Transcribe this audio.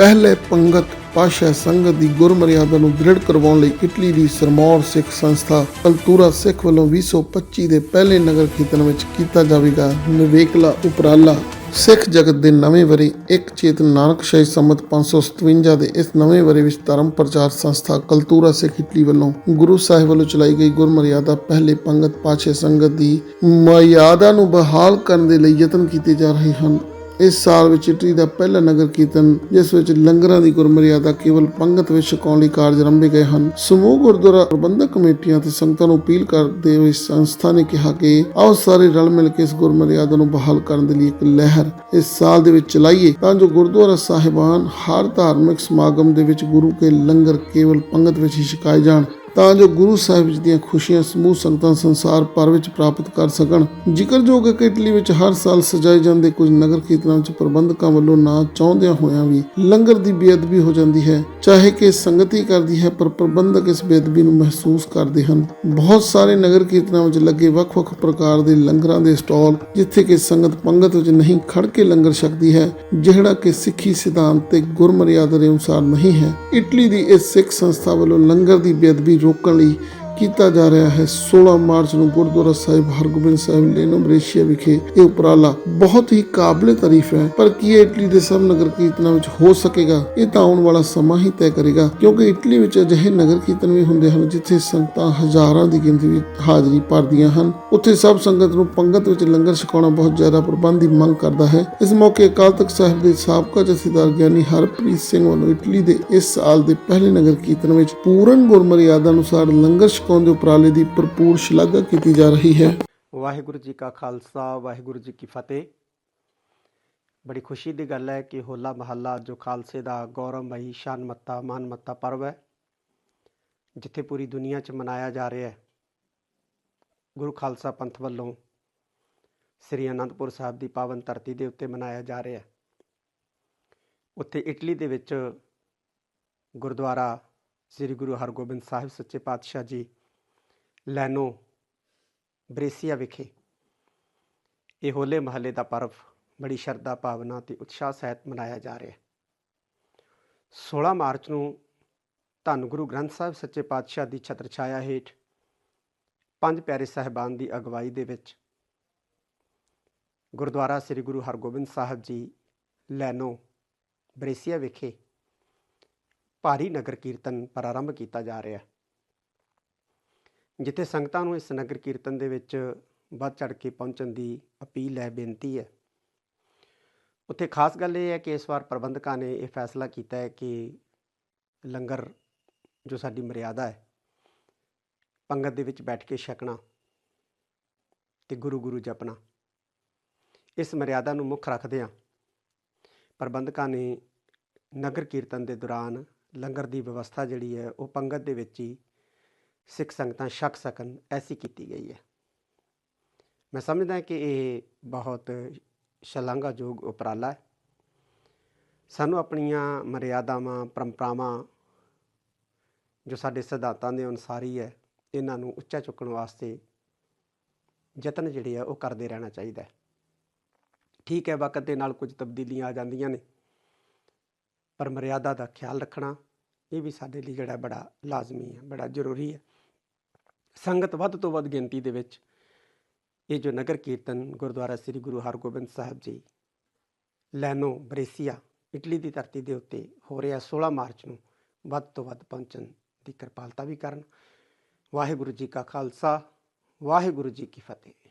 ਪਹਿਲੇ ਪੰਗਤ ਪਾਸ਼ਾ ਸੰਗਤ ਦੀ ਗੁਰਮਰਿਆਦਾ ਨੂੰ ਦ੍ਰਿੜ ਕਰਵਾਉਣ ਲਈ ਇਟਲੀ ਦੀ ਸਰਮੌਰ ਸਿੱਖ ਸੰਸਥਾ ਕਲਤੂਰਾ ਸਿੱਖ ਵੱਲੋਂ 2025 ਦੇ ਪਹਿਲੇ ਨਗਰ ਕੀਰਤਨ ਵਿੱਚ ਕੀਤਾ ਜਾਵੇਗਾ। ਨਿਵੇਕਲਾ ਉਪਰਾਲਾ। ਸਿੱਖ ਜਗਤ ਦੇ ਨਵੇਂ ਵਰੇ ਇੱਕ ਚੇਤਨ ਨਾਨਕਸ਼ਾਹੀ ਸੰਮਤ 557 ਦੇ ਇਸ ਨਵੇਂ ਵਰੇ ਵਿੱਚ ਧਰਮ ਪ੍ਰਚਾਰ ਸੰਸਥਾ ਕਲਤੂਰਾ ਸਿੱਖ ਇਟਲੀ ਵੱਲੋਂ ਗੁਰੂ ਸਾਹਿਬ ਵੱਲੋਂ ਚਲਾਈ ਗਈ ਗੁਰਮਰਿਆਦਾ ਪਹਿਲੇ ਪੰਗਤ ਪਾਛੇ ਸੰਗਤ ਦੀ ਮਰਿਆਦਾ ਨੂੰ ਬਹਾਲ ਕਰਨ ਦੇ ਲਈ ਯਤਨ ਕੀਤੇ ਜਾ ਰਹੇ ਹਨ। ਇਸ ਸਾਲ ਵਿੱਚ ਇਟਲੀ ਦਾ ਪਹਿਲਾ ਨਗਰ ਕੀਰਤਨ, ਜਿਸ ਵਿੱਚ ਲੰਗਰਾਂ ਦੀ ਗੁਰਮਰਿਆਦਾ ਕੇਵਲ ਪੰਗਤ ਵਿੱਚ ਛਕਾਉਣ ਲਈ ਕਾਰਜ ਆਰੰਭੇ ਗਏ ਹਨ। ਸਮੂਹ ਗੁਰਦੁਆਰਾ ਪ੍ਰਬੰਧਕ ਕਮੇਟੀਆਂ ਤੇ ਸੰਗਤਾਂ ਨੂੰ ਅਪੀਲ ਕਰਦੇ ਹੋਏ ਸੰਸਥਾ ਨੇ ਕਿਹਾ ਕਿ ਆਓ ਸਾਰੇ ਰਲ ਮਿਲ ਕੇ ਇਸ ਗੁਰਮਰਿਆਦਾ ਨੂੰ ਬਹਾਲ ਕਰਨ ਦੇ ਲਈ ਇੱਕ ਲਹਿਰ ਇਸ ਸਾਲ ਦੇ ਵਿੱਚ ਚਲਾਈਏ, ਤਾਂ ਜੋ ਗੁਰਦੁਆਰਾ ਸਾਹਿਬਾਨ ਹਰ ਧਾਰਮਿਕ ਸਮਾਗਮ ਦੇ ਵਿੱਚ ਗੁਰੂ ਕੇ ਲੰਗਰ ਕੇਵਲ ਪੰਗਤ ਵਿੱਚ ਹੀ ਛਕਾਏ ਜਾਣ। ਤਾਂ ਜੋ ਗੁਰੂ ਸਾਹਿਬ ਜੀ ਦੀਆਂ ਖੁਸ਼ੀਆਂ ਸਮੂਹ ਸੰਗਤਾਂ ਸੰਸਾਰ ਭਰ ਵਿੱਚ ਪ੍ਰਾਪਤ ਕਰ ਸਕਣ। ਜ਼ਿਕਰਯੋਗ ਹੈ ਕਿ ਇਟਲੀ ਵਿੱਚ ਹਰ ਸਾਲ ਸਜਾਏ ਜਾਂਦੇ ਕੁਝ ਨਗਰ ਕੀਰਤਨਾਂ ਵਿੱਚ ਪ੍ਰਬੰਧਕਾਂ ਵੱਲੋਂ ਨਾ ਚਾਹੁੰਦਿਆਂ ਹੋਇਆਂ ਵੀ ਲੰਗਰ ਦੀ ਬੇਅਦਬੀ ਹੋ ਜਾਂਦੀ ਹੈ। ਚਾਹੇ ਕਿ ਸੰਗਤੀ ਕਰਦੀ ਹੈ, ਪਰ ਪ੍ਰਬੰਧਕ ਇਸ ਬੇਅਦਬੀ ਨੂੰ ਮਹਿਸੂਸ ਕਰਦੇ ਹਨ। ਬਹੁਤ ਸਾਰੇ ਨਗਰ ਕੀਰਤਨਾਂ ਵਿੱਚ ਲੱਗੇ ਵੱਖ-ਵੱਖ ਪ੍ਰਕਾਰ ਦੇ ਲੰਗਰਾਂ ਦੇ ਸਟਾਲ, ਜਿੱਥੇ ਕਿ ਸੰਗਤ ਪੰਗਤ ਵਿੱਚ ਨਹੀਂ ਖੜ ਕੇ ਲੰਗਰ ਛਕਦੀ ਹੈ, ਜਿਹੜਾ ਕਿ ਸਿੱਖੀ ਸਿਧਾਂਤ ਤੇ ਗੁਰਮਰਿਆਦਾ ਦੇ ਅਨੁਸਾਰ ਨਹੀਂ ਹੈ। ਇਟਲੀ ਦੀ ਇਸ ਸਿੱਖ ਸੰਸਥਾ ਵੱਲੋਂ ਲੰਗਰ ਦੀ ਬੇਅਦਬੀ ਰੋਕਣ ਲਈ ਕੀਤਾ ਜਾ ਰਿਹਾ ਹੈ। 16 ਮਾਰਚ ਨੂੰ ਗੁਰਦੁਆਰਾ ਸਾਹਿਬ ਹਰਗੋਬਿੰਦ ਸਾਹਿਬ ਲੇਨੋ ਬ੍ਰੇਸ਼ੀਆ ਵਿਖੇ ਇਹ ਉਪਰਾਲਾ ਬਹੁਤ ਹੀ ਕਾਬਲੇ ਤਾਰੀਫ ਹੈ। ਪਰ ਕੀ ਇਟਲੀ ਦੇ ਸਭ ਨਗਰ ਕੀਰਤਨਾਂ ਵਿੱਚ ਹੋ ਸਕੇਗਾ? ਇਹ ਤਾਂ ਆਉਣ ਵਾਲਾ ਸਮਾਂ ਹੀ ਤੈਅ ਕਰੇਗਾ, ਕਿਉਂਕਿ ਇਟਲੀ ਵਿੱਚ ਅਜਿਹੇ ਨਗਰ ਕੀਰਤਨ ਵੀ ਹੁੰਦੇ ਹਨ ਜਿੱਥੇ ਸੰਗਤਾਂ ਹਜ਼ਾਰਾਂ ਦੀ ਗਿਣਤੀ ਵਿੱਚ ਹਾਜ਼ਰੀ ਭਰਦੀਆਂ ਹਨ। ਉੱਥੇ ਸਭ ਸੰਗਤ ਨੂੰ ਪੰਗਤ ਵਿੱਚ ਲੰਗਰ ਛਕਾਉਣਾ ਬਹੁਤ ਜ਼ਿਆਦਾ ਪ੍ਰਬੰਧ ਦੀ ਮੰਗ ਕਰਦਾ ਹੈ। ਇਸ ਮੌਕੇ ਅਕਾਲ ਤਖਤ ਸਾਹਿਬ ਦੇ ਸਾਬਕਾ ਜਥੇਦਾਰ ਗਿਆਨੀ ਹਰਪ੍ਰੀਤ ਸਿੰਘ ਵੱਲੋਂ ਇਟਲੀ ਦੇ ਇਸ ਸਾਲ ਦੇ ਪਹਿਲੇ ਨਗਰ ਕੀਰਤਨ ਵਿੱਚ ਪੂਰਨ ਗੁਰਮਰਿਆਦਾ ਅਨੁਸਾਰ ਲੰਗਰ ਛਕਾਉਣ ਦੇ ਉਪਰਾਲੇ ਦੀ ਭਰਪੂਰ ਸ਼ਲਾਘਾ ਕੀਤੀ ਜਾ ਰਹੀ ਹੈ। ਵਾਹਿਗੁਰੂ ਜੀ ਕਾ ਖਾਲਸਾ, ਵਾਹਿਗੁਰੂ ਜੀ ਕੀ ਫਤਿਹ। ਬੜੀ ਖੁਸ਼ੀ ਦੀ ਗੱਲ ਹੈ ਕਿ ਹੋਲਾ ਮਹੱਲਾ ਜੋ ਖਾਲਸੇ ਦਾ ਗੌਰਵਮਈ ਸ਼ਾਨਮੱਤਾ, ਮਾਨਮੱਤਾ ਪਰਵ ਹੈ, ਜਿੱਥੇ ਪੂਰੀ ਦੁਨੀਆ 'ਚ ਮਨਾਇਆ ਜਾ ਰਿਹਾ ਹੈ। ਗੁਰੂ ਖਾਲਸਾ ਪੰਥ ਵੱਲੋਂ ਸ੍ਰੀ ਅਨੰਦਪੁਰ ਸਾਹਿਬ ਦੀ ਪਾਵਨ ਧਰਤੀ ਦੇ ਉੱਤੇ ਮਨਾਇਆ ਜਾ ਰਿਹਾ ਹੈ। ਉੱਥੇ ਇਟਲੀ ਦੇ ਵਿੱਚ ਗੁਰਦੁਆਰਾ ਸ੍ਰੀ ਗੁਰੂ ਹਰਗੋਬਿੰਦ ਸਾਹਿਬ ਸੱਚੇ ਪਾਤਸ਼ਾਹ ਜੀ ਲੈਨੋ ਬ੍ਰੇਸੀਆ ਵਿਖੇ। ਇਹ ਹੋਲੇ ਮਹੱਲੇ ਦਾ ਪਰਵ ਬੜੀ ਸ਼ਰਧਾ, ਭਾਵਨਾ ਤੇ ਉਤਸ਼ਾਹ ਸਹਿਤ ਮਨਾਇਆ ਜਾ ਰਿਹਾ ਹੈ। 16 ਮਾਰਚ ਨੂੰ ਧੰਨ ਗੁਰੂ ਗ੍ਰੰਥ ਸਾਹਿਬ ਸੱਚੇ ਪਾਤਸ਼ਾਹ ਦੀ ਛਤਰ ਛਾਇਆ ਹੇਠ ਪੰਜ ਪਿਆਰੇ ਸਹਿਬਾਨ ਦੀ ਅਗਵਾਈ ਦੇ ਵਿੱਚ ਗੁਰਦੁਆਰਾ ਸ੍ਰੀ ਗੁਰੂ ਹਰਗੋਬਿੰਦ ਸਾਹਿਬ ਜੀ, ਲੈਨੋ ਬ੍ਰੇਸੀਆ ਵਿਖੇ ਭਾਰੀ ਨਗਰ ਕੀਰਤਨ ਪ੍ਰਾਰੰਭ ਕੀਤਾ ਜਾ ਰਿਹਾ ਹੈ। ਜਿੱਥੇ ਸੰਗਤਾਂ ਨੂੰ ਇਸ ਨਗਰ ਕੀਰਤਨ ਦੇ ਵਿੱਚ ਵੱਧ ਚੜ ਕੇ ਪਹੁੰਚਣ ਦੀ ਅਪੀਲ ਹੈ, ਬੇਨਤੀ ਹੈ। ਉੱਥੇ ਖਾਸ ਗੱਲ ਇਹ ਹੈ ਕਿ ਇਸ ਵਾਰ ਪ੍ਰਬੰਧਕਾਂ ਨੇ ਇਹ ਫੈਸਲਾ ਕੀਤਾ ਹੈ ਕਿ ਲੰਗਰ ਜੋ ਸਾਡੀ ਮਰਿਆਦਾ ਹੈ, ਪੰਗਤ ਦੇ ਵਿੱਚ ਬੈਠ ਕੇ ਛਕਣਾ ਤੇ ਗੁਰੂ ਗੁਰੂ ਜਪਣਾ, ਇਸ ਮਰਿਆਦਾ ਨੂੰ ਮੁੱਖ ਰੱਖਦਿਆਂ ਪ੍ਰਬੰਧਕਾਂ ਨੇ ਨਗਰ ਕੀਰਤਨ ਦੇ ਦੌਰਾਨ ਲੰਗਰ ਦੀ ਵਿਵਸਥਾ ਜਿਹੜੀ ਹੈ, ਉਹ ਪੰਗਤ ਦੇ ਵਿੱਚ ਹੀ ਸਿੱਖ ਸੰਗਤਾਂ ਛਕ ਸਕਣ, ਐਸੀ ਕੀਤੀ ਗਈ ਹੈ। ਮੈਂ ਸਮਝਦਾ ਕਿ ਇਹ ਬਹੁਤ ਸ਼ਲਾਘਾਯੋਗ ਉਪਰਾਲਾ ਹੈ। ਸਾਨੂੰ ਆਪਣੀਆਂ ਮਰਿਆਦਾਵਾਂ, ਪਰੰਪਰਾਵਾਂ ਜੋ ਸਾਡੇ ਸਿਧਾਂਤਾਂ ਦੇ ਅਨੁਸਾਰੀ ਹੈ, ਇਹਨਾਂ ਨੂੰ ਉੱਚਾ ਚੁੱਕਣ ਵਾਸਤੇ ਯਤਨ ਜਿਹੜੇ ਆ, ਉਹ ਕਰਦੇ ਰਹਿਣਾ ਚਾਹੀਦਾ ਹੈ। ਠੀਕ ਹੈ, ਵਕਤ ਦੇ ਨਾਲ ਕੁਝ ਤਬਦੀਲੀਆਂ ਆ ਜਾਂਦੀਆਂ ਨੇ, ਪਰ ਮਰਿਆਦਾ ਦਾ ਖਿਆਲ ਰੱਖਣਾ ਇਹ ਵੀ ਸਾਡੇ ਲਈ ਜਿਹੜਾ ਬੜਾ ਲਾਜ਼ਮੀ ਹੈ, ਬੜਾ ਜ਼ਰੂਰੀ ਹੈ। ਸੰਗਤ ਵੱਧ ਤੋਂ ਵੱਧ ਗਿਣਤੀ ਦੇ ਵਿੱਚ ਇਹ ਜੋ ਨਗਰ ਕੀਰਤਨ ਗੁਰਦੁਆਰਾ ਸ੍ਰੀ ਗੁਰੂ ਹਰਗੋਬਿੰਦ ਸਾਹਿਬ ਜੀ, ਲੈਨੋ, ਬ੍ਰੇਸੀਆ, ਇਟਲੀ ਦੀ ਧਰਤੀ ਦੇ ਉੱਤੇ ਹੋ ਰਿਹਾ 16 ਮਾਰਚ ਨੂੰ ਵੱਧ ਤੋਂ ਵੱਧ ਪਹੁੰਚਣ ਦੀ ਕਿਰਪਾਲਤਾ ਵੀ ਕਰਨ। ਵਾਹਿਗੁਰੂ ਜੀ ਕਾ ਖਾਲਸਾ, ਵਾਹਿਗੁਰੂ ਜੀ ਕੀ ਫਤਿਹ।